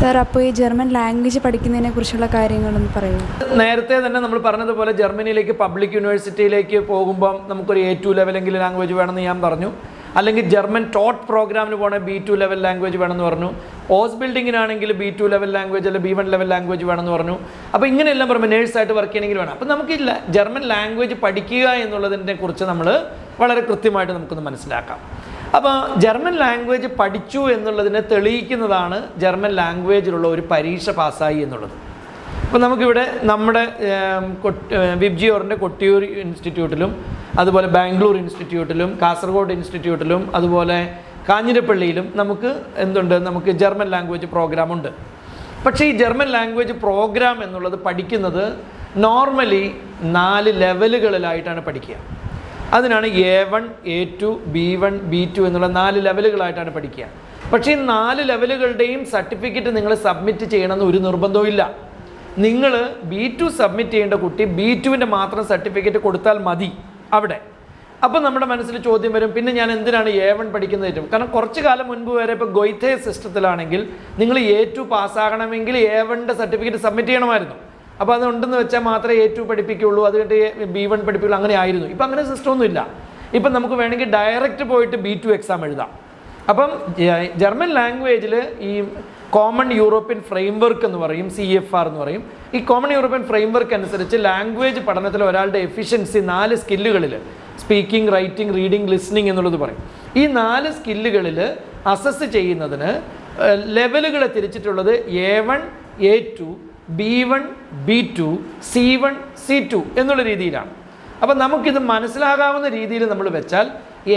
Sir അപ്പോൾ ഈ German language പഠിക്കുന്നതിനെ കുറിച്ചുള്ള കാര്യങ്ങളൊന്ന് പറയൂ നേരത്തെ തന്നെ നമ്മൾ പറഞ്ഞതുപോലെ ജർമ്മനിയിലേക്ക് പബ്ലിക് യൂണിവേഴ്സിറ്റിയിലേക്ക് പോകുമ്പം നമുക്കൊരു എ ടു ലെവലെങ്കിലും ലാംഗ്വേജ് വേണമെന്ന് ഞാൻ പറഞ്ഞു. അല്ലെങ്കിൽ ജർമ്മൻ ടോട്ട് പ്രോഗ്രാമിന് പോകണേ ബി ടു ലെവൽ ലാംഗ്വേജ് വേണമെന്ന് പറഞ്ഞു. ഹോസ് ബിൽഡിങ്ങിനാണെങ്കിൽ ബി ടു ലെവൽ ലാംഗ്വേജ് അല്ലെങ്കിൽ ബി വൺ ലെവൽ ലാംഗ്വേജ് വേണമെന്ന് പറഞ്ഞു. അപ്പോൾ ഇങ്ങനെയെല്ലാം പറയുമ്പോൾ നേഴ്സായിട്ട് വർക്ക് ചെയ്യണമെങ്കിൽ വേണം. അപ്പോൾ നമുക്കില്ല ജർമ്മൻ ലാംഗ്വേജ് പഠിക്കുക എന്നുള്ളതിനെ കുറിച്ച് നമ്മൾ വളരെ കൃത്യമായിട്ട് നമുക്കൊന്ന് മനസ്സിലാക്കാം. അപ്പോൾ ജർമ്മൻ ലാംഗ്വേജ് പഠിച്ചു എന്നുള്ളതിനെ തെളിയിക്കുന്നതാണ് ജർമ്മൻ ലാംഗ്വേജിലുള്ള ഒരു പരീക്ഷ പാസ്സായി എന്നുള്ളത്. അപ്പോൾ നമുക്കിവിടെ നമ്മുടെ വിബ്ജിയോറിന്റെ കൊട്ടിയൂർ ഇൻസ്റ്റിറ്റ്യൂട്ടിലും അതുപോലെ ബാംഗ്ലൂർ ഇൻസ്റ്റിറ്റ്യൂട്ടിലും കാസർഗോഡ് ഇൻസ്റ്റിറ്റ്യൂട്ടിലും അതുപോലെ കാഞ്ഞിരപ്പള്ളിയിലും നമുക്ക് എന്തുണ്ട്? നമുക്ക് ജർമ്മൻ ലാംഗ്വേജ് പ്രോഗ്രാം ഉണ്ട്. പക്ഷേ ഈ ജർമ്മൻ ലാംഗ്വേജ് പ്രോഗ്രാം എന്നുള്ളത് പഠിക്കുന്നത് നോർമലി നാല് ലെവലുകളിലായിട്ടാണ് പഠിക്കുക. അതിനാണ് A one A two B one B two എന്നുള്ള നാല് ലെവലുകളായിട്ടാണ് പഠിക്കുക. പക്ഷേ ഈ നാല് ലെവലുകളുടെയും സർട്ടിഫിക്കറ്റ് നിങ്ങൾ സബ്മിറ്റ് ചെയ്യണമെന്ന് ഒരു നിർബന്ധവും ഇല്ല. നിങ്ങൾ ബി ടു സബ്മിറ്റ് ചെയ്യേണ്ട കുട്ടി ബി ടുവിന്റെ മാത്രം സർട്ടിഫിക്കറ്റ് കൊടുത്താൽ മതി അവിടെ. അപ്പോൾ നമ്മുടെ മനസ്സിൽ ചോദ്യം വരും പിന്നെ ഞാൻ എന്തിനാണ് എ വൺ പഠിക്കുന്നത് ഏറ്റവും? കാരണം കുറച്ച് കാലം മുൻപ് വരെ ഇപ്പോൾ ഗൊയ്ത്തേ സിസ്റ്റത്തിലാണെങ്കിൽ നിങ്ങൾ എ ടു പാസ്സാകണമെങ്കിൽ എ വണ്ണിന്റെ സർട്ടിഫിക്കറ്റ് സബ്മിറ്റ് ചെയ്യണമായിരുന്നു. അപ്പോൾ അത് ഉണ്ടെന്ന് വെച്ചാൽ മാത്രമേ എ ടു പഠിപ്പിക്കുള്ളൂ അത് കഴിഞ്ഞിട്ട് ബി വൺ പഠിപ്പിക്കുള്ളൂ അങ്ങനെ ആയിരുന്നു. ഇപ്പം അങ്ങനെ സിസ്റ്റം ഒന്നും ഇല്ല. ഇപ്പം നമുക്ക് വേണമെങ്കിൽ ഡയറക്റ്റ് പോയിട്ട് ബി ടു എക്സാം എഴുതാം. അപ്പം ജർമ്മൻ ലാംഗ്വേജിൽ ഈ കോമൺ യൂറോപ്യൻ ഫ്രെയിംവർക്ക് എന്ന് പറയും സി എഫ് ആർ എന്ന് പറയും. ഈ കോമൺ യൂറോപ്യൻ ഫ്രെയിംവർക്ക് അനുസരിച്ച് ലാംഗ്വേജ് പഠനത്തിൽ ഒരാളുടെ എഫിഷ്യൻസി നാല് സ്കില്ലുകളിൽ സ്പീക്കിംഗ് റൈറ്റിംഗ് റീഡിംഗ് ലിസ്ണിംഗ് എന്നുള്ളത് പറയും. ഈ നാല് സ്കില്ലുകളിൽ അസസ് ചെയ്യുന്നതിന് ലെവലുകളെ തിരിച്ചിട്ടുള്ളത് A one A two B one B two C one C two എന്നുള്ള രീതിയിലാണ്. അപ്പം നമുക്കിത് മനസ്സിലാകാവുന്ന രീതിയിൽ നമ്മൾ വെച്ചാൽ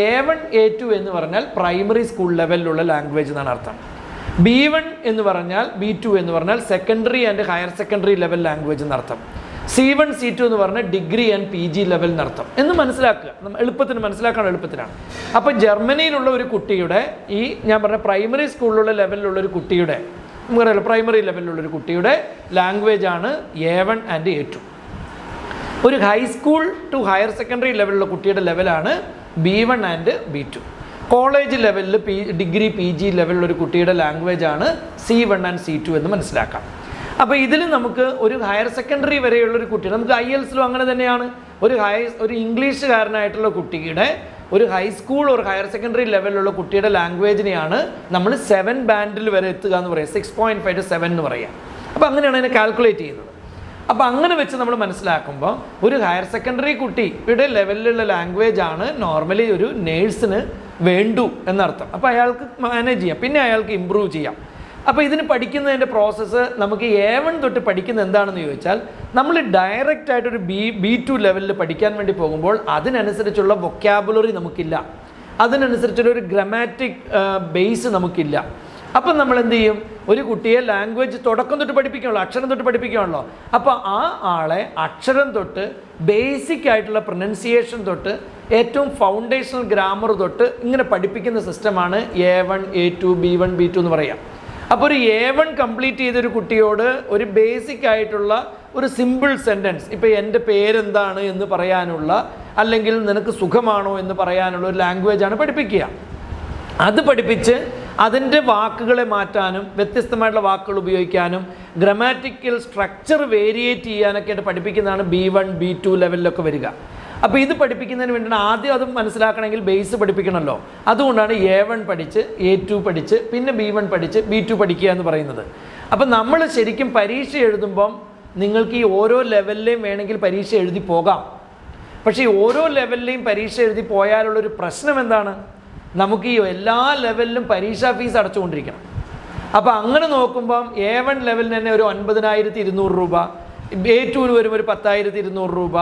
എ വൺ എ ടു എന്ന് പറഞ്ഞാൽ പ്രൈമറി സ്കൂൾ ലെവലിലുള്ള ലാംഗ്വേജ് എന്നാണ് അർത്ഥം. ബി വൺ എന്ന് പറഞ്ഞാൽ ബി ടു എന്ന് പറഞ്ഞാൽ secondary and higher secondary level language എന്നർത്ഥം സി വൺ സി ടു എന്ന് പറഞ്ഞാൽ degree and P G level എന്നർത്ഥം എന്ന് മനസ്സിലാക്കുക. എളുപ്പത്തിന് മനസ്സിലാക്കാൻ എളുപ്പത്തിനാണ് അപ്പോൾ ജർമ്മനിയിലുള്ള ഒരു കുട്ടിയുടെ ഈ ഞാൻ പറഞ്ഞ പ്രൈമറി സ്കൂളിലുള്ള ലെവലിലുള്ള ഒരു കുട്ടിയുടെ നമുക്കറിയാലോ പ്രൈമറി ലെവലിലുള്ള ഒരു കുട്ടിയുടെ ലാംഗ്വേജ് ആണ് A one and A two ഒരു high school to higher secondary ലെവലിലുള്ള കുട്ടിയുടെ ലെവലാണ് B one and B two college ലെവലിൽ പി ഡിഗ്രി പി ജി ലെവലിലുള്ള ഒരു കുട്ടിയുടെ ലാംഗ്വേജ് ആണ് C one and C two എന്ന് മനസ്സിലാക്കാം. അപ്പോൾ ഇതിൽ നമുക്ക് ഒരു ഹയർ സെക്കൻഡറി വരെയുള്ള ഒരു കുട്ടി നമുക്ക് ഐ എൽസിലും അങ്ങനെ തന്നെയാണ്. ഒരു ഹയർ ഒരു ഇംഗ്ലീഷുകാരനായിട്ടുള്ള കുട്ടിയുടെ ഒരു ഹൈസ്കൂൾ ഒരു ഹയർ സെക്കൻഡറി ലെവലിലുള്ള കുട്ടിയുടെ ലാംഗ്വേജിനെയാണ് നമ്മൾ സെവൻ ബാൻഡിൽ വരെ എത്തുക എന്ന് പറയുക. Six point five to seven എന്ന് പറയാം അപ്പോൾ അങ്ങനെയാണ് അതിനെ കാൽക്കുലേറ്റ് ചെയ്യുന്നത്. അപ്പോൾ അങ്ങനെ വെച്ച് നമ്മൾ മനസ്സിലാക്കുമ്പോൾ ഒരു ഹയർ സെക്കൻഡറി കുട്ടിയുടെ ലെവലിലുള്ള ലാംഗ്വേജ് ആണ് നോർമലി ഒരു നേഴ്സിന് വേണ്ടു എന്നർത്ഥം. അപ്പോൾ അയാൾക്ക് മാനേജ് ചെയ്യാം. പിന്നെ അയാൾക്ക് ഇമ്പ്രൂവ് ചെയ്യാം. അപ്പോൾ ഇതിന് പഠിക്കുന്നതിന്റെ പ്രോസസ്സ് നമുക്ക് എ വൺ തൊട്ട് പഠിക്കുന്നത് എന്താണെന്ന് ചോദിച്ചാൽ നമ്മൾ ഡയറക്റ്റ് ആയിട്ട് ഒരു ബി ബി ടു ലെവലിൽ പഠിക്കാൻ വേണ്ടി പോകുമ്പോൾ അതിനനുസരിച്ചുള്ള വൊക്കാബുലറി നമുക്കില്ല. അതിനനുസരിച്ചുള്ള ഒരു ഗ്രാമാറ്റിക് ബേസ് നമുക്കില്ല. അപ്പം നമ്മൾ എന്ത് ചെയ്യും? ഒരു കുട്ടിയെ ലാംഗ്വേജ് തുടക്കം തൊട്ട് പഠിപ്പിക്കുകയുള്ളു അക്ഷരം തൊട്ട് പഠിപ്പിക്കണല്ലോ. അപ്പോൾ ആ ആളെ അക്ഷരം തൊട്ട് ബേസിക് ആയിട്ടുള്ള പ്രൊനൗൺസിയേഷൻ തൊട്ട് ഏറ്റവും ഫൗണ്ടേഷണൽ ഗ്രാമർ തൊട്ട് ഇങ്ങനെ പഠിപ്പിക്കുന്ന സിസ്റ്റമാണ് A one A two B one B two എന്ന് പറയാം. അപ്പോൾ ഒരു എ വൺ കംപ്ലീറ്റ് ചെയ്തൊരു കുട്ടിയോട് ഒരു ബേസിക് ആയിട്ടുള്ള ഒരു സിമ്പിൾ സെന്റൻസ് ഇപ്പോൾ എന്റെ പേരെന്താണ് എന്ന് പറയാനുള്ള അല്ലെങ്കിൽ നിനക്ക് സുഖമാണോ എന്ന് പറയാനുള്ള ഒരു ലാംഗ്വേജാണ് പഠിപ്പിക്കുക. അത് പഠിപ്പിച്ച് അതിന്റെ വാക്കുകളെ മാറ്റാനും വ്യത്യസ്തമായിട്ടുള്ള വാക്കുകൾ ഉപയോഗിക്കാനും ഗ്രമാറ്റിക്കൽ സ്ട്രക്ചർ വേരിയേറ്റ് ചെയ്യാനൊക്കെ ആയിട്ട് പഠിപ്പിക്കുന്നതാണ് ബി വൺ ബി ടു ലെവലിലൊക്കെ വരിക. അപ്പോൾ ഇത് പഠിപ്പിക്കുന്നതിന് വേണ്ടിയാണ് ആദ്യം അത് മനസ്സിലാക്കണമെങ്കിൽ ബേസ് പഠിപ്പിക്കണമല്ലോ. അതുകൊണ്ടാണ് എ വൺ പഠിച്ച് എ ടു പഠിച്ച് പിന്നെ ബി വൺ പഠിച്ച് ബി ടു പഠിക്കുക എന്ന് പറയുന്നത്. അപ്പം നമ്മൾ ശരിക്കും പരീക്ഷ എഴുതുമ്പം നിങ്ങൾക്ക് ഈ ഓരോ ലെവലിലെയും വേണമെങ്കിൽ പരീക്ഷ എഴുതി പോകാം. പക്ഷേ ഈ ഓരോ ലെവലിലെയും പരീക്ഷ എഴുതി പോയാലുള്ളൊരു പ്രശ്നം എന്താണ്? നമുക്ക് ഈ എല്ലാ ലെവലിലും പരീക്ഷാ ഫീസ് അടച്ചുകൊണ്ടിരിക്കണം. അപ്പോൾ അങ്ങനെ നോക്കുമ്പം എ വൺ ലെവലിന് തന്നെ ഒരു ഒൻപതിനായിരത്തി ഇരുന്നൂറ് രൂപ എ ടുവിന് വരുമ്പോൾ ഒരു പത്തായിരത്തി ഇരുന്നൂറ് രൂപ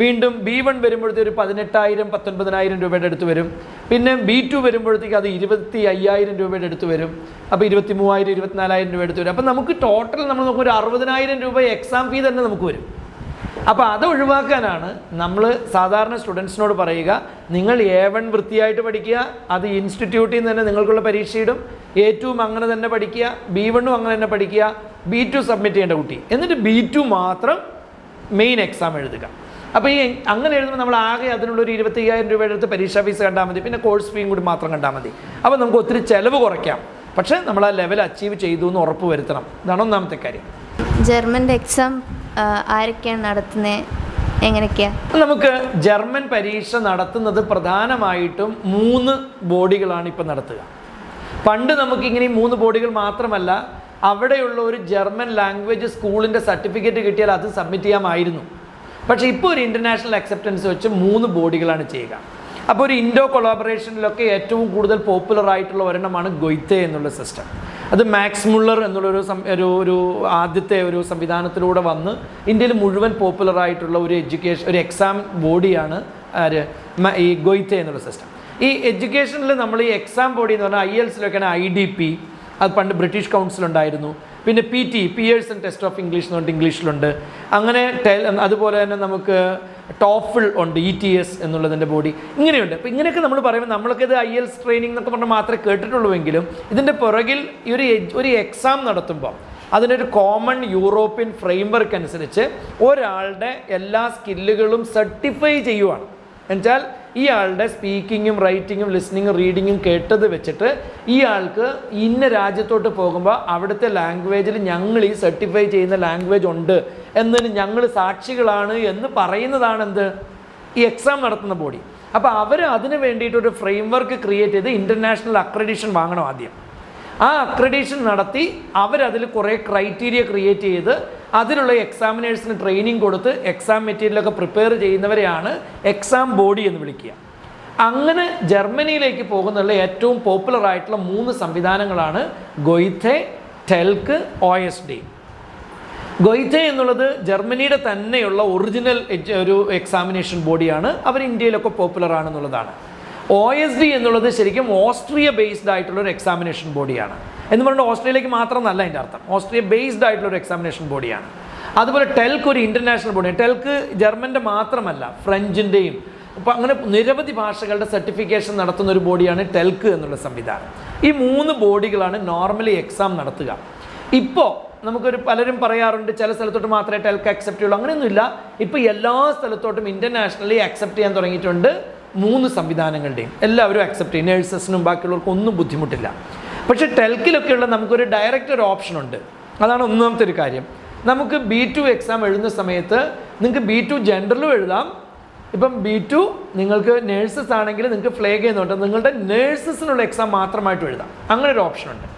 വീണ്ടും ബി വൺ വരുമ്പോഴത്തേക്ക് ഒരു പതിനെട്ടായിരം പത്തൊൻപതിനായിരം രൂപയുടെ അടുത്ത് വരും. പിന്നെ ബി ടു വരുമ്പോഴത്തേക്ക് അത് ഇരുപത്തി അയ്യായിരം രൂപയുടെ അടുത്ത് വരും. അപ്പോൾ ഇരുപത്തി മൂവായിരം ഇരുപത്തിനാലായിരം രൂപ അടുത്ത് വരും. അപ്പോൾ നമുക്ക് ടോട്ടൽ നമ്മൾ നോക്കും ഒരു അറുപതിനായിരം രൂപ എക്സാം ഫീ തന്നെ നമുക്ക് വരും. അപ്പോൾ അത് ഒഴിവാക്കാനാണ് നമ്മൾ സാധാരണ സ്റ്റുഡൻസിനോട് പറയുക നിങ്ങൾ എ വൺ വൃത്തിയായിട്ട് പഠിക്കുക അത് ഇൻസ്റ്റിറ്റ്യൂട്ടിൽ നിന്ന് തന്നെ നിങ്ങൾക്കുള്ള പരീക്ഷയിടും എ ടുവും അങ്ങനെ തന്നെ പഠിക്കുക ബി വണ്ണും അങ്ങനെ തന്നെ പഠിക്കുക ബി ടു സബ്മിറ്റ് ചെയ്യേണ്ട കുട്ടി. എന്നിട്ട് ബി ടു മാത്രം മെയിൻ എക്സാം എഴുതുക. അപ്പോൾ ഈ അങ്ങനെ എഴുതുമ്പോൾ നമ്മൾ ആകെ അതിനുള്ളൊരു ഇരുപത്തി അയ്യായിരം രൂപയുടെ അടുത്ത് പരീക്ഷാ ഫീസ് കണ്ടാൽ മതി. പിന്നെ കോഴ്സ് ഫീയും കൂടി മാത്രം കണ്ടാൽ മതി. അപ്പോൾ നമുക്ക് ഒത്തിരി ചിലവ് കുറയ്ക്കാം. പക്ഷേ നമ്മൾ ആ ലെവൽ അച്ചീവ് ചെയ്തു എന്ന് ഉറപ്പ് വരുത്തണം. ഇതാണ് ഒന്നാമത്തെ കാര്യം. ജർമ്മന്റെ എക്സാം ആരൊക്കെയാണ് നടത്തുന്നത് എങ്ങനെയൊക്കെയാണ് നമുക്ക് ജർമ്മൻ പരീക്ഷ നടത്തുന്നത് പ്രധാനമായിട്ടും മൂന്ന് ബോഡികളാണ് ഇപ്പം നടത്തുക. പണ്ട് നമുക്കിങ്ങനെ ഈ മൂന്ന് ബോഡികൾ മാത്രമല്ല അവിടെയുള്ള ഒരു ജർമ്മൻ ലാംഗ്വേജ് സ്കൂളിന്റെ സർട്ടിഫിക്കറ്റ് കിട്ടിയാൽ അത് സബ്മിറ്റ് ചെയ്യാമായിരുന്നു. പക്ഷേ ഇപ്പോൾ ഒരു ഇന്റർനാഷണൽ അക്സെപ്റ്റൻസ് വെച്ച് മൂന്ന് ബോഡികളാണ് ചെയ്യുക. അപ്പോൾ ഒരു ഇൻഡോ കൊളാബറേഷനിലൊക്കെ ഏറ്റവും കൂടുതൽ പോപ്പുലർ ആയിട്ടുള്ള ഒരെണ്ണമാണ് ഗൊയ്ത്തെ എന്നുള്ള സിസ്റ്റം അത് മാക്സ് മുള്ളർ എന്നുള്ളൊരു ഒരു ഒരു ആദ്യത്തെ ഒരു സംവിധാനത്തിലൂടെ വന്ന് ഇന്ത്യയിൽ മുഴുവൻ പോപ്പുലർ ആയിട്ടുള്ള ഒരു എഡ്യൂക്കേഷൻ ഒരു എക്സാം ബോഡിയാണ് ആര്? ഈ ഗൊയ്ത്തെ എന്നുള്ള സിസ്റ്റം ഈ എഡ്യൂക്കേഷനിൽ നമ്മൾ ഈ എക്സാം ബോഡി എന്ന് പറഞ്ഞാൽ ഐ എൽസിലൊക്കെയാണ് ഐ ഡി പി അത് പണ്ട് ബ്രിട്ടീഷ് കൗൺസിൽ ഉണ്ടായിരുന്നു. പിന്നെ P T Pearson test of English എന്ന് പറഞ്ഞിട്ട് ഇംഗ്ലീഷിലുണ്ട് അങ്ങനെ അതുപോലെ തന്നെ നമുക്ക് ടോഫിൾ ഉണ്ട് ഇ ടി എസ് എന്നുള്ളതിന്റെ ബോഡി ഇങ്ങനെയുണ്ട്. അപ്പോൾ ഇങ്ങനെയൊക്കെ നമ്മൾ പറയുമ്പോൾ നമ്മളൊക്കെ ഇത് ഐ എൽസ് ട്രെയിനിങ് എന്നൊക്കെ പറഞ്ഞാൽ മാത്രമേ കേട്ടിട്ടുള്ളൂവെങ്കിലും ഇതിന്റെ പുറകിൽ ഈ ഒരു ഒരു എക്സാം നടത്തുമ്പോൾ അതിനൊരു കോമൺ യൂറോപ്യൻ ഫ്രെയിംവർക്ക് അനുസരിച്ച് ഒരാളുടെ എല്ലാ സ്കില്ലുകളും സർട്ടിഫൈ ചെയ്യുവാണ്. എന്നുവെച്ചാൽ ഇയാളുടെ സ്പീക്കിങ്ങും റൈറ്റിങ്ങും ലിസ്ണിങ്ങും റീഡിങ്ങും കേട്ടത് വെച്ചിട്ട് ഇയാൾക്ക് ഇന്ന രാജ്യത്തോട്ട് പോകുമ്പോൾ അവിടുത്തെ ലാംഗ്വേജിൽ ഞങ്ങൾ ഈ സർട്ടിഫൈ ചെയ്യുന്ന ലാംഗ്വേജ് ഉണ്ട് എന്നതിന് ഞങ്ങൾ സാക്ഷികളാണ് എന്ന് പറയുന്നതാണ് എന്ത്? ഈ എക്സാം നടത്തുന്ന ബോഡി അപ്പോൾ അവർ അതിന് വേണ്ടിയിട്ടൊരു ഫ്രെയിംവർക്ക് ക്രിയേറ്റ് ചെയ്ത് ഇന്റർനാഷണൽ അക്രഡിഷൻ വാങ്ങണം ആദ്യം. ആ അക്രഡേഷൻ നടത്തി അവരതിൽ കുറേ ക്രൈറ്റീരിയ ക്രിയേറ്റ് ചെയ്ത് അതിലുള്ള എക്സാമിനേഴ്സിന് ട്രെയിനിങ് കൊടുത്ത് എക്സാം മെറ്റീരിയലൊക്കെ പ്രിപ്പയർ ചെയ്യുന്നവരെയാണ് എക്സാം ബോഡി എന്ന് വിളിക്കുക. അങ്ങനെ ജർമ്മനിയിലേക്ക് പോകുന്നുള്ള ഏറ്റവും പോപ്പുലർ ആയിട്ടുള്ള മൂന്ന് സംവിധാനങ്ങളാണ് Goethe telc O S D. Goethe എന്നുള്ളത് ജർമ്മനിയുടെ തന്നെയുള്ള ഒറിജിനൽ ഒരു എക്സാമിനേഷൻ ബോഡിയാണ് അവർ ഇന്ത്യയിലൊക്കെ പോപ്പുലർ ആണെന്നുള്ളതാണ്. ഒ എസ് ഡി എന്നുള്ളത് ശരിക്കും ഓസ്ട്രിയ ബേസ്ഡ് ആയിട്ടുള്ള ഒരു എക്സാമിനേഷൻ ബോഡിയാണ് എന്ന് പറഞ്ഞാൽ ഓസ്ട്രേലിയക്ക് മാത്രമല്ല അതിന്റെ അർത്ഥം. ഓസ്ട്രിയ ബേസ്ഡ് ആയിട്ടുള്ള ഒരു എക്സാമിനേഷൻ ബോഡിയാണ് അതുപോലെ ടെൽക്ക് ഒരു ഇന്റർനാഷണൽ ബോഡിയാണ് ടെൽക്ക് ജർമ്മന്റെ മാത്രമല്ല ഫ്രഞ്ചിന്റെയും. അപ്പോൾ അങ്ങനെ നിരവധി ഭാഷകളുടെ സർട്ടിഫിക്കേഷൻ നടത്തുന്ന ഒരു ബോഡിയാണ് ടെൽക്ക് എന്നുള്ള സംവിധാനം. ഈ മൂന്ന് ബോഡികളാണ് നോർമലി എക്സാം നടത്തുക. ഇപ്പോൾ നമുക്കൊരു പലരും പറയാറുണ്ട് ചില സ്ഥലത്തോട്ട് മാത്രമേ ടെൽക്ക് അക്സെപ്റ്റ് ചെയ്യുള്ളൂ. അങ്ങനെയൊന്നുമില്ല. ഇപ്പോൾ എല്ലാ സ്ഥലത്തോട്ടും ഇന്റർനാഷണലി അക്സെപ്റ്റ് ചെയ്യാൻ തുടങ്ങിയിട്ടുണ്ട്. മൂന്ന് സംവിധാനങ്ങളുടെയും എല്ലാവരും അക്സെപ്റ്റ് ചെയ്യും. നേഴ്സസിനും ബാക്കിയുള്ളവർക്കും ഒന്നും ബുദ്ധിമുട്ടില്ല. പക്ഷേ ടെൽക്കിലൊക്കെയുള്ള നമുക്കൊരു ഡയറക്റ്റ് ഒരു ഓപ്ഷൻ ഉണ്ട്. അതാണ് ഒന്നാമത്തെ ഒരു കാര്യം. നമുക്ക് ബി ടു എക്സാം എഴുതുന്ന സമയത്ത് നിങ്ങൾക്ക് ബി ടു ജനറലും എഴുതാം. ഇപ്പം ബി ടു നിങ്ങൾക്ക് നേഴ്സസ് ആണെങ്കിൽ നിങ്ങൾക്ക് ഫ്ലേഗ് ചെയ്യുന്നുണ്ട്. നിങ്ങളുടെ നേഴ്സസിനുള്ള എക്സാം മാത്രമായിട്ട് എഴുതാം. അങ്ങനെ ഒരു ഓപ്ഷൻ ഉണ്ട്.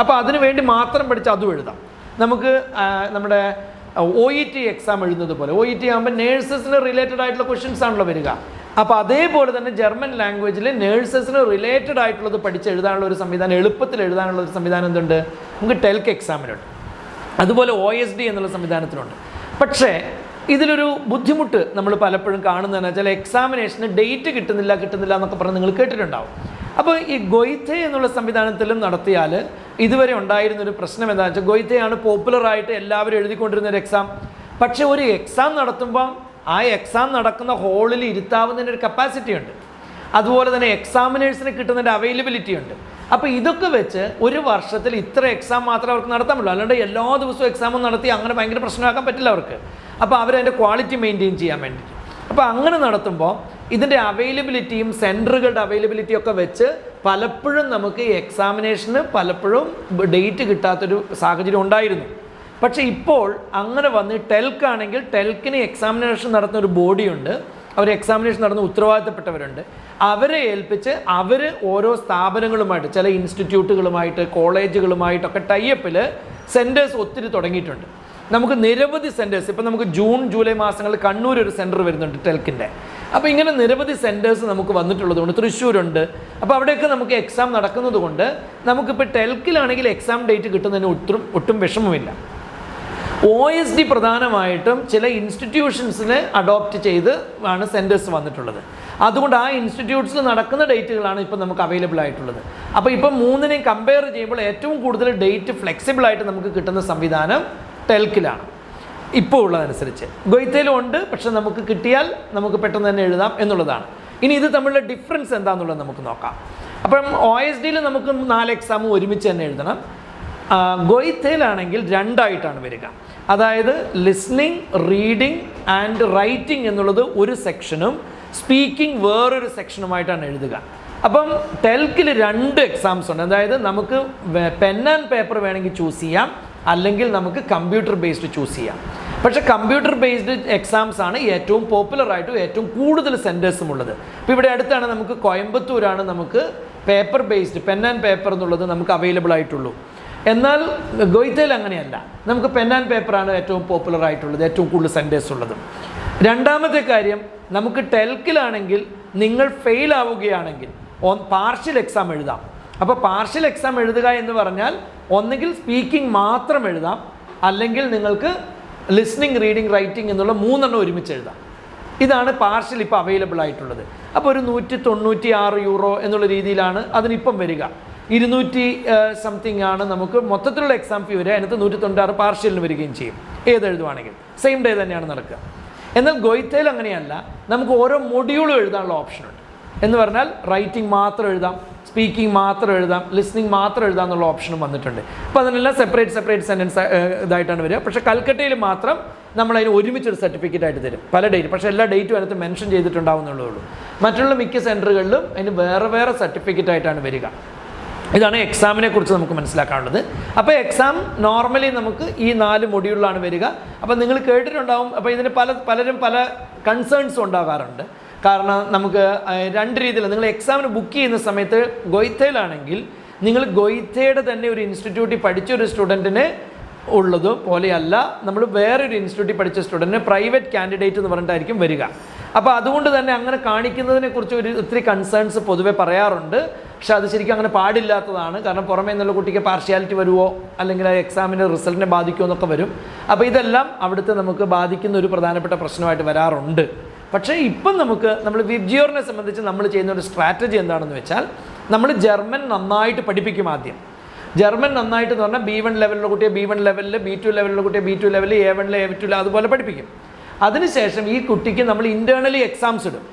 അപ്പോൾ അതിന് വേണ്ടി മാത്രം പഠിച്ച് അതും എഴുതാം. നമുക്ക് നമ്മുടെ ഒ ഇ ടി എക്സാം എഴുതുന്നത് പോലെ. ഒ ഇ ടി ആകുമ്പോൾ നേഴ്സസിന് റിലേറ്റഡ് ആയിട്ടുള്ള ക്വസ്റ്റ്യൻസ് ആണല്ലോ വരിക. അപ്പോൾ അതേപോലെ തന്നെ ജർമ്മൻ ലാംഗ്വേജിൽ നേഴ്സസിന് റിലേറ്റഡ് ആയിട്ടുള്ളത് പഠിച്ച് എഴുതാനുള്ള ഒരു സംവിധാനം എളുപ്പത്തിൽ എഴുതാനുള്ള ഒരു സംവിധാനം എന്തുണ്ട്? നമുക്ക് ടെൽക്ക് എക്സാമിനുണ്ട് അതുപോലെ ഒ എസ് ഡി എന്നുള്ള സംവിധാനത്തിനുണ്ട്. പക്ഷേ ഇതിലൊരു ബുദ്ധിമുട്ട് നമ്മൾ പലപ്പോഴും കാണുന്നതെന്ന് വെച്ചാൽ എക്സാമിനേഷന് ഡേറ്റ് കിട്ടുന്നില്ല കിട്ടുന്നില്ല എന്നൊക്കെ പറഞ്ഞ് നിങ്ങൾ കേട്ടിട്ടുണ്ടാവും. അപ്പോൾ ഈ ഗൊയ്ത്തെ എന്നുള്ള സംവിധാനത്തിലും നടത്തിയാൽ ഇതുവരെ ഉണ്ടായിരുന്നൊരു പ്രശ്നം എന്താണെന്ന് വെച്ചാൽ ഗൊയ്ത്തെയാണ് പോപ്പുലറായിട്ട് എല്ലാവരും എഴുതിക്കൊണ്ടിരുന്ന ഒരു എക്സാം പക്ഷേ ഒരു എക്സാം നടത്തുമ്പം ആ എക്സാം നടക്കുന്ന ഹോളിൽ ഇരുത്താവുന്നതിന് ഒരു കപ്പാസിറ്റി ഉണ്ട്. അതുപോലെ തന്നെ എക്സാമിനേഴ്സിന് കിട്ടുന്നതിന്റെ അവൈലബിലിറ്റി ഉണ്ട്. അപ്പോൾ ഇതൊക്കെ വെച്ച് ഒരു വർഷത്തിൽ ഇത്ര എക്സാം മാത്രമേ അവർക്ക് നടത്താൻ പറ്റുള്ളൂ. അല്ലാണ്ട് എല്ലാ ദിവസവും എക്സാമും നടത്തി അങ്ങനെ ഭയങ്കര പ്രശ്നമാക്കാൻ പറ്റില്ല അവർക്ക്. അപ്പോൾ അവരതിന്റെ ക്വാളിറ്റി മെയിന്റെയിൻ ചെയ്യാൻ വേണ്ടി അപ്പോൾ അങ്ങനെ നടത്തുമ്പോൾ ഇതിന്റെ അവൈലബിലിറ്റിയും സെന്ററുകളുടെ അവൈലബിലിറ്റിയും ഒക്കെ വെച്ച് പലപ്പോഴും നമുക്ക് എക്സാമിനേഷന് പലപ്പോഴും ഡേറ്റ് കിട്ടാത്തൊരു സാഹചര്യം ഉണ്ടായിരുന്നു. പക്ഷേ ഇപ്പോൾ അങ്ങനെ വന്ന് ടെൽക്ക് ആണെങ്കിൽ ടെൽക്കിന് എക്സാമിനേഷൻ നടത്തുന്ന ഒരു ബോഡിയുണ്ട്. അവർ എക്സാമിനേഷൻ നടന്ന് ഉത്തരവാദിത്തപ്പെട്ടവരുണ്ട്. അവരെ ഏൽപ്പിച്ച് അവർ ഓരോ സ്ഥാപനങ്ങളുമായിട്ട് ചില ഇൻസ്റ്റിറ്റ്യൂട്ടുകളുമായിട്ട് കോളേജുകളുമായിട്ടൊക്കെ ടൈപ്പിൽ സെന്റേഴ്സ് ഒത്തിരി തുടങ്ങിയിട്ടുണ്ട്. നമുക്ക് നിരവധി സെന്റേഴ്സ് ഇപ്പം നമുക്ക് ജൂൺ ജൂലൈ മാസങ്ങളിൽ കണ്ണൂർ ഒരു സെന്റർ വരുന്നുണ്ട് ടെൽക്കിന്റെ. അപ്പോൾ ഇങ്ങനെ നിരവധി സെന്റേഴ്സ് നമുക്ക് വന്നിട്ടുള്ളതുകൊണ്ട് തൃശ്ശൂരുണ്ട്. അപ്പോൾ അവിടെയൊക്കെ നമുക്ക് എക്സാം നടക്കുന്നത് കൊണ്ട് നമുക്കിപ്പോൾ ടെൽക്കിലാണെങ്കിൽ എക്സാം ഡേറ്റ് കിട്ടുന്നതിന് ഒട്ടും ഒട്ടും വിഷമമില്ല. ഒ എസ് ഡി പ്രധാനമായിട്ടും ചില ഇൻസ്റ്റിറ്റ്യൂഷൻസിനെ അഡോപ്റ്റ് ചെയ്ത് ആണ് സെന്റേഴ്സ് വന്നിട്ടുള്ളത്. അതുകൊണ്ട് ആ ഇൻസ്റ്റിറ്റ്യൂട്ട്സിൽ നടക്കുന്ന ഡേറ്റുകളാണ് ഇപ്പം നമുക്ക് അവൈലബിൾ ആയിട്ടുള്ളത്. അപ്പോൾ ഇപ്പം മൂന്നിനെയും കമ്പയർ ചെയ്യുമ്പോൾ ഏറ്റവും കൂടുതൽ ഡേറ്റ് ഫ്ലെക്സിബിൾ ആയിട്ട് നമുക്ക് കിട്ടുന്ന സംവിധാനം ടെൽക്കിലാണ് ഇപ്പോൾ ഉള്ളതനുസരിച്ച്. ഗൊയ്ത്തയിലും ഉണ്ട് പക്ഷെ നമുക്ക് കിട്ടിയാൽ നമുക്ക് പെട്ടെന്ന് തന്നെ എഴുതാം എന്നുള്ളതാണ്. ഇനി ഇത് തമ്മിലുള്ള ഡിഫറൻസ് എന്താണെന്നുള്ളത് നമുക്ക് നോക്കാം. അപ്പം ഒ എസ് ഡിയിൽ നമുക്ക് നാല് എക്സാമും ഒരുമിച്ച് തന്നെ എഴുതണം. ഗൊയ്ത്തയിലാണെങ്കിൽ രണ്ടായിട്ടാണ് വരിക. അതായത് ലിസ്ണിംഗ് റീഡിംഗ് ആൻഡ് റൈറ്റിംഗ് എന്നുള്ളത് ഒരു സെക്ഷനും സ്പീക്കിംഗ് വേറൊരു സെക്ഷനുമായിട്ടാണ് എഴുതുക. അപ്പം ടെൽക്കിൽ രണ്ട് എക്സാംസ് ഉണ്ട്. അതായത് നമുക്ക് പെൻ ആൻഡ് പേപ്പർ വേണമെങ്കിൽ ചൂസ് ചെയ്യാം. അല്ലെങ്കിൽ നമുക്ക് കമ്പ്യൂട്ടർ ബേസ്ഡ് ചൂസ് ചെയ്യാം. പക്ഷെ കമ്പ്യൂട്ടർ ബേസ്ഡ് എക്സാംസ് ആണ് ഏറ്റവും പോപ്പുലർ ആയിട്ടും ഏറ്റവും കൂടുതൽ സെന്റേഴ്സും ഉള്ളത്. ഇപ്പോൾ ഇവിടെ അടുത്താണ് നമുക്ക് കോയമ്പത്തൂരാണ് നമുക്ക് paper based pen and paper എന്നുള്ളത് നമുക്ക് അവൈലബിൾ ആയിട്ടുള്ളൂ. എന്നാൽ ഗോയിത്തയിൽ അങ്ങനെയല്ല. നമുക്ക് പെൻ ആൻഡ് പേപ്പറാണ് ഏറ്റവും പോപ്പുലർ ആയിട്ടുള്ളത് ഏറ്റവും കൂടുതൽ സെന്റേഴ്സ് ഉള്ളത്. രണ്ടാമത്തെ കാര്യം നമുക്ക് ടെൽക്കിലാണെങ്കിൽ നിങ്ങൾ ഫെയിൽ ആവുകയാണെങ്കിൽ പാർഷ്യൽ എക്സാം എഴുതാം. അപ്പോൾ പാർഷ്യൽ എക്സാം എഴുതുക എന്ന് പറഞ്ഞാൽ ഒന്നുകിൽ സ്പീക്കിംഗ് മാത്രം എഴുതാം അല്ലെങ്കിൽ നിങ്ങൾക്ക് ലിസ്ണിംഗ് റീഡിംഗ് റൈറ്റിംഗ് എന്നുള്ള മൂന്നെണ്ണം ഒരുമിച്ച് എഴുതാം. ഇതാണ് പാർഷ്യൽ ഇപ്പോൾ അവൈലബിൾ ആയിട്ടുള്ളത്. അപ്പോൾ ഒരു നൂറ്റി തൊണ്ണൂറ്റി ആറ് യൂറോ എന്നുള്ള രീതിയിലാണ് അതിനിപ്പം വരിക. ഇരുന്നൂറ്റി സംതിങ് ആണ് നമുക്ക് മൊത്തത്തിലുള്ള എക്സാം ഫീ വരിക. അതിനകത്ത് നൂറ്റി തൊണ്ണൂറ്റാറ് പാർഷ്യലിന് വരികയും ചെയ്യും. ഏത് എഴുതുവാണെങ്കിൽ. സെയിം ഡേ തന്നെയാണ് നടക്കുക. എന്നാൽ ഗോയ്ത്തയിൽ അങ്ങനെയല്ല. നമുക്ക് ഓരോ മൊഡ്യൂളും എഴുതാനുള്ള ഓപ്ഷനുണ്ട് എന്ന് പറഞ്ഞാൽ റൈറ്റിംഗ് മാത്രം എഴുതാം സ്പീക്കിംഗ് മാത്രം എഴുതാം ലിസ്ണിംഗ് മാത്രം എഴുതാം എന്നുള്ള ഓപ്ഷനും വന്നിട്ടുണ്ട്. അപ്പോൾ അതിനെല്ലാം സെപ്പറേറ്റ് സെപ്പറേറ്റ് സെന്റൻസ് ഇതായിട്ടാണ് വരിക. പക്ഷേ കൽക്കട്ടയിൽ മാത്രം നമ്മൾ അതിന് ഒരുമിച്ചൊരു സർട്ടിഫിക്കറ്റ് ആയിട്ട് തരും. പല ഡേറ്റ് പക്ഷേ എല്ലാ ഡേറ്റും അതിനകത്ത് മെൻഷൻ ചെയ്തിട്ടുണ്ടാവുന്നുള്ളൂ മറ്റുള്ള മിക്ക സെന്ററുകളിലും അതിന് വേറെ വേറെ സർട്ടിഫിക്കറ്റ് ആയിട്ടാണ് വരിക. ഇതാണ് എക്സാമിനെ കുറിച്ച് നമുക്ക് മനസ്സിലാക്കാനുള്ളത്. അപ്പോൾ എക്സാം നോർമലി നമുക്ക് ഈ നാല് മൊഡ്യൂളിലാണ് വരിക. അപ്പോൾ നിങ്ങൾ കേട്ടിട്ടുണ്ടാവും. അപ്പോൾ ഇതിന് പല പലരും പല കൺസേൺസും ഉണ്ടാകാറുണ്ട്. കാരണം നമുക്ക് രണ്ട് രീതിയിൽ നിങ്ങൾ എക്സാമിന് ബുക്ക് ചെയ്യുന്ന സമയത്ത് ഗൊയ്ത്തയിലാണെങ്കിൽ നിങ്ങൾ ഗൊയ്ത്തയുടെ തന്നെ ഒരു ഇൻസ്റ്റിറ്റ്യൂട്ടിൽ പഠിച്ച ഒരു സ്റ്റുഡന്റിന് ഉള്ളത് പോലെയല്ല. നമ്മൾ വേറൊരു ഇൻസ്റ്റിറ്റ്യൂട്ടിൽ പഠിച്ച സ്റ്റുഡന്റിന് പ്രൈവറ്റ് കാൻഡിഡേറ്റ് എന്ന് പറഞ്ഞിട്ടായിരിക്കും വരിക. അപ്പോൾ അതുകൊണ്ട് തന്നെ അങ്ങനെ കാണിക്കുന്നതിനെ കുറിച്ച് ഒരു ഒത്തിരി കൺസേൺസ് പൊതുവെ പറയാറുണ്ട്. പക്ഷെ അത് ശരിക്കും അങ്ങനെ പാടില്ലാത്തതാണ്. കാരണം പുറമേ നിന്നുള്ള കുട്ടിക്ക് പാർഷ്യാലിറ്റി വരുമോ അല്ലെങ്കിൽ ആ എക്സാമിന്റെ റിസൾട്ടിനെ ബാധിക്കുമോ എന്നൊക്കെ വരും. അപ്പോൾ ഇതെല്ലാം അവിടുത്തെ നമുക്ക് ബാധിക്കുന്ന ഒരു പ്രധാനപ്പെട്ട പ്രശ്നമായിട്ട് വരാറുണ്ട്. പക്ഷേ ഇപ്പം നമുക്ക് നമ്മൾ വിബ്ജിയോറിനെ സംബന്ധിച്ച് നമ്മൾ ചെയ്യുന്ന ഒരു സ്ട്രാറ്റജി എന്താണെന്ന് വെച്ചാൽ നമ്മൾ ജർമ്മൻ നന്നായിട്ട് പഠിപ്പിക്കും ആദ്യം. ജർമ്മൻ നന്നായിട്ട് എന്ന് പറഞ്ഞാൽ ബി വൺ ലെവലിലെ കുട്ടിയെ ബി വൺ ലെവലിൽ ബി ടു ലെവലിലെ കുട്ടിയെ ബി ടു ലെവലിൽ എ വണ്ണിൽ എ ടു അതുപോലെ പഠിപ്പിക്കും. അതിനുശേഷം ഈ കുട്ടിക്ക് നമ്മൾ ഇന്റേർണലി എക്സാംസ് ഇടും.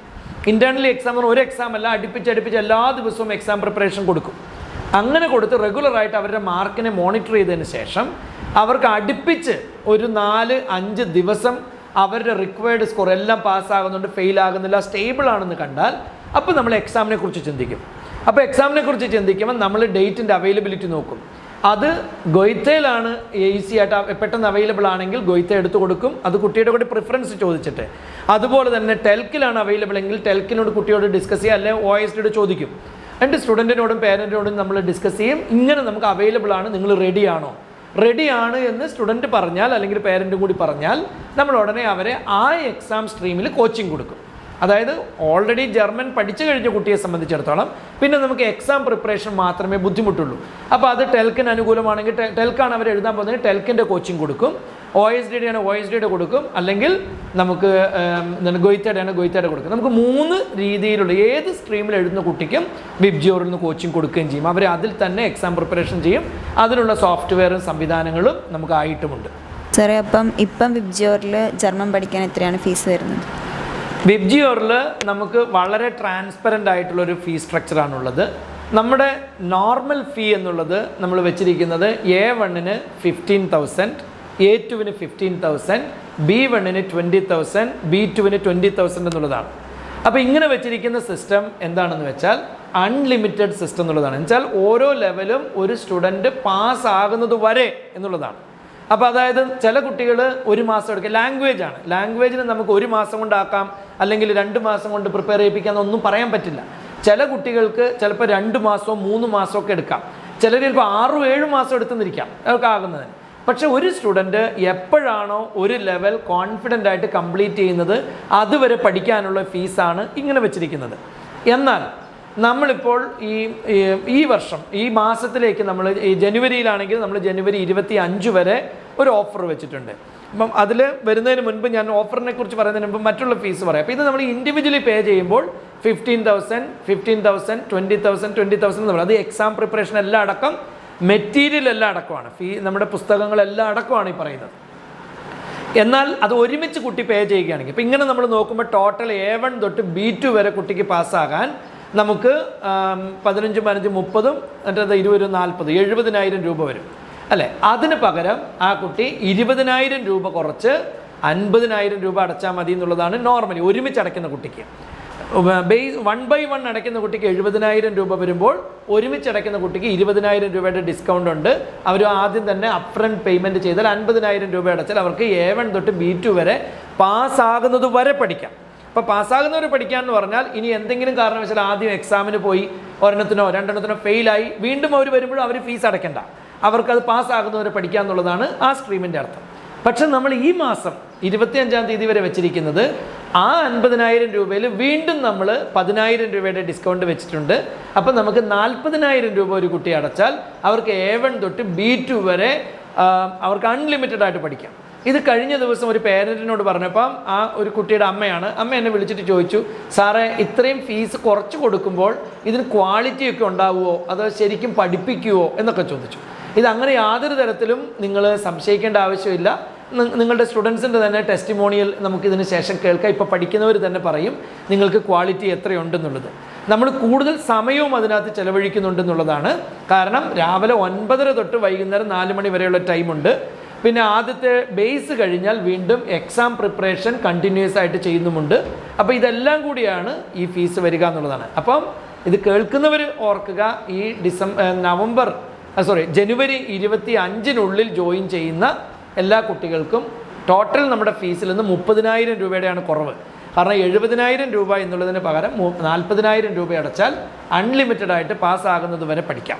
ഇന്റേർണലി എക്സാം ഒരു എക്സാം അല്ല അടുപ്പിച്ച് അടുപ്പിച്ച് എല്ലാ ദിവസവും എക്സാം പ്രിപ്പറേഷൻ കൊടുക്കും. അങ്ങനെ കൊടുത്ത് റെഗുലറായിട്ട് അവരുടെ മാർക്കിനെ മോണിറ്റർ ചെയ്തതിന് ശേഷം അവർക്ക് അടുപ്പിച്ച് ഒരു നാല് അഞ്ച് ദിവസം അവരുടെ റിക്വയർഡ് സ്കോർ എല്ലാം പാസ്സാകുന്നുണ്ട് ഫെയിൽ ആകുന്നില്ല സ്റ്റേബിൾ ആണെന്ന് കണ്ടാൽ അപ്പോൾ നമ്മൾ എക്സാമിനെ കുറിച്ച് ചിന്തിക്കും. അപ്പോൾ എക്സാമിനെ കുറിച്ച് ചിന്തിക്കുമ്പോൾ നമ്മൾ ഡേറ്റിന്റെ അവൈലബിലിറ്റി നോക്കും. അത് ഗൊയ്ത്തയിലാണ് ഈസി ആയിട്ട് പെട്ടെന്ന് അവൈലബിൾ ആണെങ്കിൽ ഗൊയ്ത്ത എടുത്തു കൊടുക്കും. അത് കുട്ടിയുടെ കൂടി പ്രിഫറൻസ് ചോദിച്ചിട്ട്. അതുപോലെ തന്നെ ടെൽക്കിലാണ് അവൈലബിൾ എങ്കിൽ ടെൽക്കിനോട് കുട്ടിയോട് ഡിസ്കസ് ചെയ്യുക അല്ലെങ്കിൽ ഒ എസ് ഡിയോട് ചോദിക്കും. രണ്ട് സ്റ്റുഡന്റിനോടും പേരന്റിനോടും നമ്മൾ ഡിസ്കസ് ചെയ്യും. ഇങ്ങനെ നമുക്ക് അവൈലബിൾ ആണ്. നിങ്ങൾ റെഡിയാണോ റെഡിയാണ് എന്ന് സ്റ്റുഡന്റ് പറഞ്ഞാൽ അല്ലെങ്കിൽ പേരന്റും കൂടി പറഞ്ഞാൽ നമ്മൾ ഉടനെ അവരെ ആ എക്സാം സ്ട്രീമിൽ കോച്ചിങ് കൊടുക്കും. അതായത് ഓൾറെഡി ജർമ്മൻ പഠിച്ചു കഴിഞ്ഞ കുട്ടിയെ സംബന്ധിച്ചിടത്തോളം പിന്നെ നമുക്ക് എക്സാം പ്രിപ്പറേഷൻ മാത്രമേ ബുദ്ധിമുട്ടുള്ളൂ. അപ്പോൾ അത് ടെൽക്കിന് അനുകൂലമാണെങ്കിൽ ടെൽക്കാണ് അവർ എഴുതാൻ പോകുന്നത്. ടെൽക്കിന്റെ കോച്ചിങ് കൊടുക്കും. ഒ എസ് ഡിയുടെ ആണ് ഒ എസ് ഡിയുടെ കൊടുക്കും. അല്ലെങ്കിൽ നമുക്ക് ഗൊയ്ത്തയുടെ ആണ് ഗൊയ്ത്തയുടെ കൊടുക്കും. നമുക്ക് മൂന്ന് രീതിയിലുള്ള ഏത് സ്ട്രീമിൽ എഴുതുന്ന കുട്ടിക്കും വിബ്ജിയോറിൽ നിന്ന് കോച്ചിങ് കൊടുക്കുകയും ചെയ്യും. അവർ അതിൽ തന്നെ എക്സാം പ്രിപ്പറേഷൻ ചെയ്യും. അതിനുള്ള സോഫ്റ്റ്വെയറും സംവിധാനങ്ങളും നമുക്ക് ആയിട്ടുമുണ്ട്. സാറേ അപ്പം ഇപ്പം വിബ്ജിയോറിൽ ജർമ്മൻ പഠിക്കാൻ എത്രയാണ് ഫീസ് വരുന്നത്? വിബ്ജിയോറിൽ നമുക്ക് വളരെ ട്രാൻസ്പെറന്റ് ആയിട്ടുള്ളൊരു ഫീ സ്ട്രക്ചറാണുള്ളത് നമ്മുടെ നോർമൽ ഫീ എന്നുള്ളത് നമ്മൾ വെച്ചിരിക്കുന്നത് എ വണ്ണിന് ഫിഫ്റ്റീൻ തൗസൻഡ് എ ടുവിന് ഫിഫ്റ്റീൻ തൗസൻഡ് ബി വണ്ണിന് ട്വന്റി തൗസൻഡ് ബി ടുവിന് ട്വന്റി തൗസൻഡ് എന്നുള്ളതാണ്. അപ്പോൾ ഇങ്ങനെ വെച്ചിരിക്കുന്ന സിസ്റ്റം എന്താണെന്ന് വെച്ചാൽ അൺലിമിറ്റഡ് സിസ്റ്റം എന്നുള്ളതാണ്. എന്നുവെച്ചാൽ ഓരോ ലെവലും ഒരു സ്റ്റുഡന്റ് പാസ് ആകുന്നത് വരെ എന്നുള്ളതാണ്. അപ്പോൾ അതായത് ചില കുട്ടികൾ ഒരു മാസം എടുക്കുക. ലാംഗ്വേജ് ആണ്. ലാംഗ്വേജിന് നമുക്ക് ഒരു മാസം കൊണ്ടാക്കാം. അല്ലെങ്കിൽ രണ്ട് മാസം കൊണ്ട് പ്രിപ്പയർ ചെയ്യിപ്പിക്കാമെന്നൊന്നും പറയാൻ പറ്റില്ല. ചില കുട്ടികൾക്ക് ചിലപ്പോൾ രണ്ട് മാസമോ മൂന്ന് മാസമോ ഒക്കെ എടുക്കാം. ചിലർ ചിലപ്പോൾ ആറും ഏഴും മാസം എടുത്തെന്നിരിക്കാം. അതൊക്കെ ആകുന്നതിന്. പക്ഷെ ഒരു സ്റ്റുഡന്റ് എപ്പോഴാണോ ഒരു ലെവൽ കോൺഫിഡന്റ് ആയിട്ട് കംപ്ലീറ്റ് ചെയ്യുന്നത് അതുവരെ പഠിക്കാനുള്ള ഫീസാണ് ഇങ്ങനെ വെച്ചിരിക്കുന്നത്. എന്നാൽ നമ്മളിപ്പോൾ ഈ- ഈ വർഷം ഈ മാസത്തിലേക്ക് നമ്മൾ ഈ ജനുവരിയിലാണെങ്കിൽ നമ്മൾ ജനുവരി ഇരുപത്തി അഞ്ച് വരെ ഒരു ഓഫർ വെച്ചിട്ടുണ്ട്. അപ്പം അതിൽ വരുന്നതിന് മുൻപ് ഞാൻ ഓഫറിനെ കുറിച്ച് പറയുന്നതിന് മുമ്പ് മറ്റുള്ള ഫീസ് പറയാം. അപ്പോൾ ഇത് നമ്മൾ ഇൻഡിവിജ്വലി പേ ചെയ്യുമ്പോൾ fifteen thousand fifteen thousand twenty thousand twenty thousand എന്ന് പറയുന്നത് അത് എക്സാം പ്രിപ്പറേഷൻ എല്ലാം അടക്കം മെറ്റീരിയൽ എല്ലാം അടക്കമാണ്. ഫീ നമ്മുടെ പുസ്തകങ്ങളെല്ലാം അടക്കമാണ് ഈ പറയുന്നത്. എന്നാൽ അത് ഒരുമിച്ച് കുട്ടി പേ ചെയ്യുകയാണെങ്കിൽ ഇപ്പം ഇങ്ങനെ നമ്മൾ നോക്കുമ്പോൾ ടോട്ടൽ എ വൺ തൊട്ട് ബി ടു വരെ കുട്ടിക്ക് പാസ്സാകാൻ നമുക്ക് പതിനഞ്ചും പതിനഞ്ച് മുപ്പതും മറ്റേത് ഇരുപതും നാൽപ്പത് എഴുപതിനായിരം രൂപ വരും. അല്ലേ? അതിന് പകരം ആ കുട്ടി ഇരുപതിനായിരം രൂപ കുറച്ച് അൻപതിനായിരം രൂപ അടച്ചാൽ മതി എന്നുള്ളതാണ് നോർമലി ഒരുമിച്ച് അടയ്ക്കുന്ന കുട്ടിക്ക്. ബേസ് വൺ ബൈ വൺ അടയ്ക്കുന്ന കുട്ടിക്ക് എഴുപതിനായിരം രൂപ വരുമ്പോൾ ഒരുമിച്ച് അടയ്ക്കുന്ന കുട്ടിക്ക് ഇരുപതിനായിരം രൂപയുടെ ഡിസ്കൗണ്ട് ഉണ്ട്. അവർ ആദ്യം തന്നെ അപ്രണ്ട് പേയ്മെന്റ് ചെയ്താൽ അൻപതിനായിരം രൂപ അടച്ചാൽ അവർക്ക് എ വൺ തൊട്ട് ബി ടു വരെ പാസ്സാകുന്നത് വരെ പഠിക്കാം. അപ്പോൾ പാസ്സാകുന്നവർ പഠിക്കാമെന്ന് പറഞ്ഞാൽ ഇനി എന്തെങ്കിലും കാരണവശാൽ ആദ്യം എക്സാമിന് പോയി ഒരെണ്ണത്തിനോ രണ്ടെണ്ണത്തിനോ ഫെയിലായി വീണ്ടും അവർ വരുമ്പോഴും അവർ ഫീസ് അടയ്ക്കണ്ട. അവർക്കത് പാസ്സാകുന്നവരെ പഠിക്കുക എന്നുള്ളതാണ് ആ സ്ട്രീമിന്റെ അർത്ഥം. പക്ഷെ നമ്മൾ ഈ മാസം ഇരുപത്തിയഞ്ചാം തീയതി വരെ വെച്ചിരിക്കുന്നത് ആ അൻപതിനായിരം രൂപയിൽ വീണ്ടും നമ്മൾ പതിനായിരം രൂപയുടെ ഡിസ്കൗണ്ട് വെച്ചിട്ടുണ്ട്. അപ്പം നമുക്ക് നാൽപ്പതിനായിരം രൂപ ഒരു കുട്ടി അടച്ചാൽ അവർക്ക് എ വൺ തൊട്ട് ബി ടു വരെ അവർക്ക് അൺലിമിറ്റഡ് ആയിട്ട് പഠിക്കാം. ഇത് കഴിഞ്ഞ ദിവസം ഒരു പേരന്റിനോട് പറഞ്ഞപ്പം ആ ഒരു കുട്ടിയുടെ അമ്മയാണ് അമ്മ എന്നെ വിളിച്ചിട്ട് ചോദിച്ചു സാറേ ഇത്രയും ഫീസ് കുറച്ച് കൊടുക്കുമ്പോൾ ഇതിന് ക്വാളിറ്റിയൊക്കെ ഉണ്ടാവുമോ? അത് ശരിക്കും പഠിപ്പിക്കുമോ എന്നൊക്കെ ചോദിച്ചു. ഇത് അങ്ങനെ യാതൊരു തരത്തിലും നിങ്ങൾ സംശയിക്കേണ്ട ആവശ്യമില്ല. നിങ്ങളുടെ സ്റ്റുഡൻസിന്റെ തന്നെ ടെസ്റ്റിമോണിയൽ നമുക്കിതിന് ശേഷം കേൾക്കാം. ഇപ്പോൾ പഠിക്കുന്നവർ തന്നെ പറയും നിങ്ങൾക്ക് ക്വാളിറ്റി എത്രയുണ്ടെന്നുള്ളത്. നമ്മൾ കൂടുതൽ സമയവും അതിനകത്ത് ചെലവഴിക്കുന്നുണ്ടെന്നുള്ളതാണ്. കാരണം രാവിലെ ഒൻപതര തൊട്ട് വൈകുന്നേരം നാല് മണി വരെയുള്ള ടൈമുണ്ട്. പിന്നെ ആദ്യത്തെ ബേസ് കഴിഞ്ഞാൽ വീണ്ടും എക്സാം പ്രിപ്പറേഷൻ കണ്ടിന്യൂസ് ആയിട്ട് ചെയ്യുന്നുമുണ്ട്. അപ്പോൾ ഇതെല്ലാം കൂടിയാണ് ഈ ഫീസ് വരിക എന്നുള്ളതാണ്. അപ്പം ഇത് കേൾക്കുന്നവർ ഓർക്കുക ഈ ഡിസംബർ നവംബർ സോറി ജനുവരി ഇരുപത്തി അഞ്ചിനുള്ളിൽ ജോയിൻ ചെയ്യുന്ന എല്ലാ കുട്ടികൾക്കും ടോട്ടൽ നമ്മുടെ ഫീസിൽ നിന്ന് മുപ്പതിനായിരം രൂപയുടെയാണ് കുറവ്. കാരണം എഴുപതിനായിരം രൂപ എന്നുള്ളതിന് പകരം നാൽപ്പതിനായിരം രൂപ അടച്ചാൽ അൺലിമിറ്റഡ് ആയിട്ട് പാസ്സാകുന്നത് വരെ പഠിക്കാം.